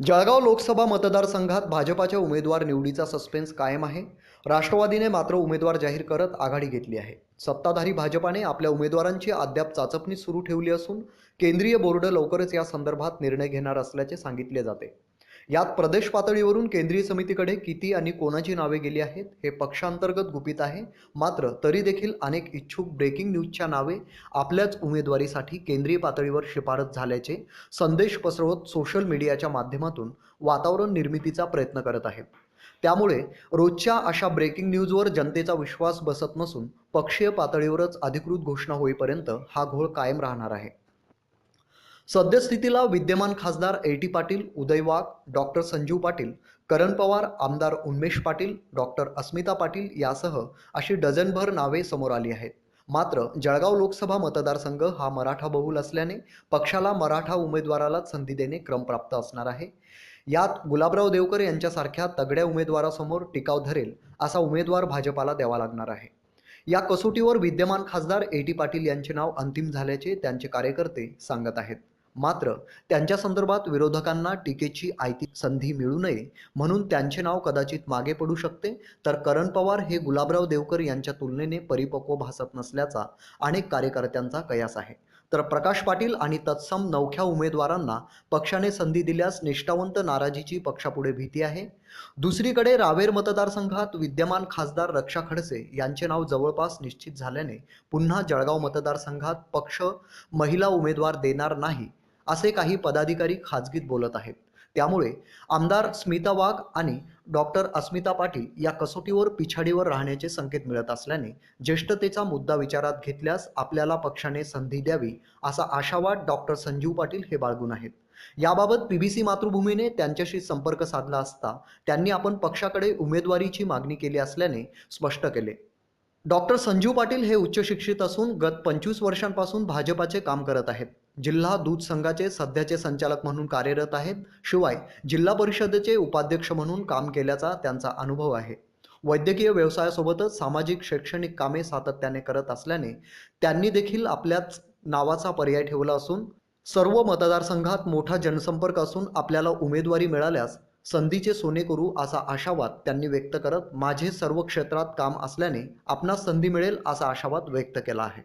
जळगाव लोकसभा मतदारसंघात भाजपाच्या उमेदवार निवडीचा सस्पेन्स कायम आहे. राष्ट्रवादीने मात्र उमेदवार जाहीर करत आघाडी घेतली आहे. सत्ताधारी भाजपाने आपल्या उमेदवारांची अद्याप चाचपणी सुरू ठेवली असून केंद्रीय बोर्ड लवकरच या संदर्भात निर्णय घेणार असल्याचे सांगितले जाते. यात प्रदेश पातळीवरून केंद्रीय समितीकडे किती आणि कोणाची नावे गेली आहेत हे पक्षांतर्गत गुपित आहे. मात्र तरी देखील अनेक इच्छुक ब्रेकिंग न्यूजच्या नावे आपल्याच उमेदवारीसाठी केंद्रीय पातळीवर शिफारस झाल्याचे संदेश पसरवत सोशल मीडियाच्या माध्यमातून वातावरण निर्मितीचा प्रयत्न करत आहेत. त्यामुळे रोजच्या अशा ब्रेकिंग न्यूजवर जनतेचा विश्वास बसत नसून पक्षीय पातळीवरच अधिकृत घोषणा होईपर्यंत हा घोळ कायम राहणार आहे. सद्यस्थितीला विद्यमान खासदार A T Patil Uday Wagh doctor Sanjeev Patil Karan Pawar आमदार उन्मेष पाटील डॉक्टर अस्मिता पाटील यासह अशी डझनभर नावे समोर आली आहेत. मात्र जळगाव लोकसभा मतदारसंघ हा मराठा बहुल असल्याने पक्षाला मराठा उमेदवारालाच संधी देणे क्रमप्राप्त असणार आहे. यात गुलाबराव देवकर यांच्यासारख्या तगड्या उमेदवारासमोर टिकाव धरेल असा उमेदवार भाजपाला द्यावा लागणार आहे. या कसोटीवर विद्यमान खासदार ए टी पाटील यांचे नाव अंतिम झाल्याचे त्यांचे कार्यकर्ते सांगत आहेत. मात्र त्यांच्या संदर्भात विरोधकांना टीकेची आयती संधी मिळू नये म्हणून त्यांचे नाव कदाचित मागे पडू शकते. तर करण पवार हे गुलाबराव देवकर यांच्या तुलनेने परिपक्व भासत नसल्याचा अनेक कार्यकर्त्यांचा कयास आहे. तर प्रकाश पाटील आणि तत्सम नवख्या उमेदवारांना पक्षाने संधी दिल्यास निष्ठावंत नाराजीची पक्षापुढे भीती आहे. दुसरीकडे रावेर मतदारसंघात विद्यमान खासदार रक्षा खडसे यांचे नाव जवळपास निश्चित झाल्याने पुन्हा जळगाव मतदारसंघात पक्ष महिला उमेदवार देणार नाही. असे काही पदाधिकारी खाजगीत बोलत आहेत. त्यामुळे आमदार स्मिता वाघ आणि डॉक्टर अस्मिता पाटील या कसोटीवर पिछाडीवर राहण्याचे संकेत मिळत असल्याने ज्येष्ठतेचा मुद्दा विचारात घेतल्यास आपल्याला पक्षाने संधी द्यावी असा आशावाद डॉक्टर संजीव पाटील हे बाळगून आहेत. याबाबत पीबीसी मातृभूमीने त्यांच्याशी संपर्क साधला असता त्यांनी आपण पक्षाकडे उमेदवारीची मागणी केली असल्याने स्पष्ट केले. डॉक्टर संजीव पाटील हे उच्च शिक्षित असून गत पंचवीस वर्षांपासून भाजपाचे काम करत आहेत. जिल्हा दूध संघाचे सध्याचे संचालक म्हणून कार्यरत आहेत. शिवाय जिल्हा परिषदेचे उपाध्यक्ष म्हणून काम केल्याचा त्यांचा अनुभव आहे. वैद्यकीय व्यवसायासोबतच सामाजिक शैक्षणिक कामे सातत्याने करत असल्याने त्यांनी देखील आपल्याच नावाचा पर्याय ठेवला असून सर्व मतदारसंघात मोठा जनसंपर्क असून आपल्याला उमेदवारी मिळाल्यास संधीचे सोने करू असा आशावाद त्यांनी व्यक्त करत माझे सर्व क्षेत्रात काम असल्याने आपणास संधी मिळेल असा आशावाद व्यक्त केला आहे.